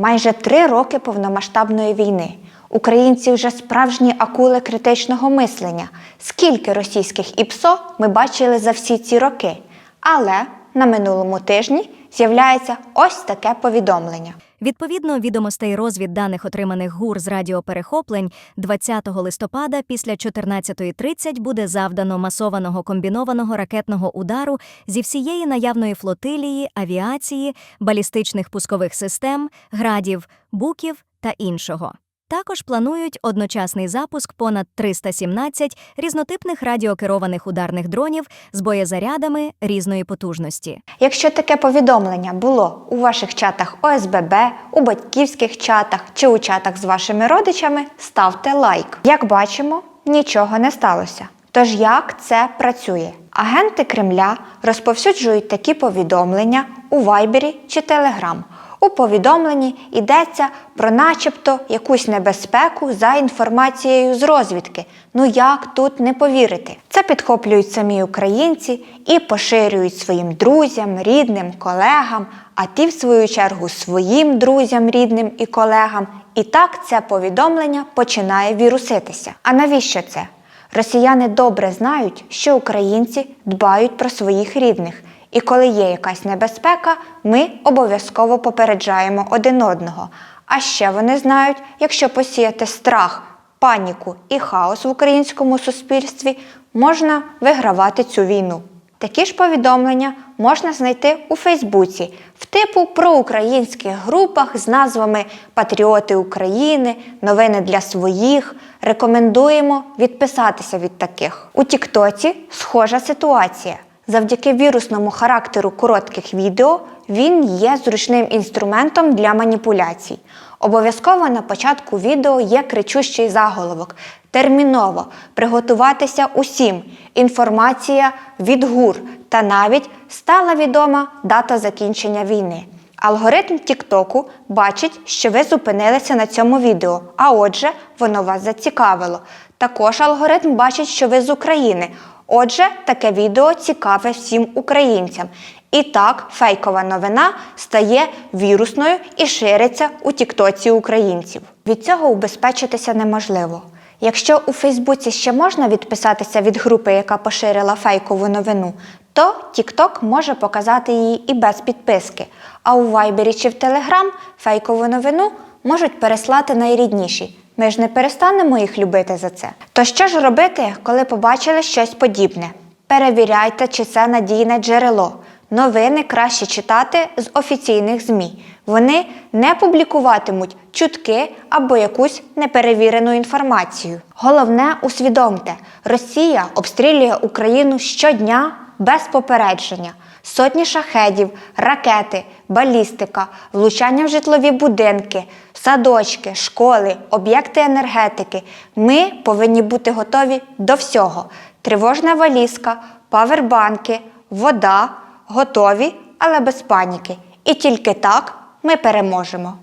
Майже три роки повномасштабної війни. Українці вже справжні акули критичного мислення. Скільки російських ІПСО ми бачили за всі ці роки. Але на минулому тижні з'являється ось таке повідомлення. Відповідно відомостей розвідданих, отриманих ГУР з радіоперехоплень, 20 листопада після 14.30 буде завдано масованого комбінованого ракетного удару зі всієї наявної флотилії, авіації, балістичних пускових систем, градів, буків та іншого. Також планують одночасний запуск понад 317 різнотипних радіокерованих ударних дронів з боєзарядами різної потужності. Якщо таке повідомлення було у ваших чатах ОСББ, у батьківських чатах чи у чатах з вашими родичами, ставте лайк. Як бачимо, нічого не сталося. Тож як це працює? Агенти Кремля розповсюджують такі повідомлення у Вайбері чи Телеграм. У повідомленні йдеться про начебто якусь небезпеку за інформацією з розвідки. Ну як тут не повірити? Це підхоплюють самі українці і поширюють своїм друзям, рідним, колегам, а ті, в свою чергу, своїм друзям, рідним і колегам. І так це повідомлення починає віруситися. А навіщо це? Росіяни добре знають, що українці дбають про своїх рідних. І коли є якась небезпека, ми обов'язково попереджаємо один одного. А ще вони знають, якщо посіяти страх, паніку і хаос в українському суспільстві, можна вигравати цю війну. Такі ж повідомлення можна знайти у Фейсбуці в типу проукраїнських групах з назвами Патріоти України, Новини для своїх. Рекомендуємо відписатися від таких. У Тіктоці схожа ситуація. Завдяки вірусному характеру коротких відео він є зручним інструментом для маніпуляцій. Обов'язково на початку відео є кричущий заголовок. Терміново приготуватися усім. Інформація від ГУР та навіть стала відома дата закінчення війни. Алгоритм Тіктоку бачить, що ви зупинилися на цьому відео, а отже, воно вас зацікавило. Також алгоритм бачить, що ви з України. Отже, таке відео цікаве всім українцям. І так, фейкова новина стає вірусною і шириться у тіктоці українців. Від цього убезпечитися неможливо. Якщо у Фейсбуці ще можна відписатися від групи, яка поширила фейкову новину, то TikTok може показати її і без підписки. А у Вайбері чи в Телеграм фейкову новину можуть переслати найрідніші. Ми ж не перестанемо їх любити за це. То що ж робити, коли побачили щось подібне? Перевіряйте, чи це надійне джерело. Новини краще читати з офіційних ЗМІ. Вони не публікуватимуть чутки або якусь неперевірену інформацію. Головне, усвідомте, Росія обстрілює Україну щодня без попередження. Сотні шахедів, ракети, балістика, влучання в житлові будинки, садочки, школи, об'єкти енергетики. Ми повинні бути готові до всього. Тривожна валізка, павербанки, вода готові, але без паніки. І тільки так ми переможемо.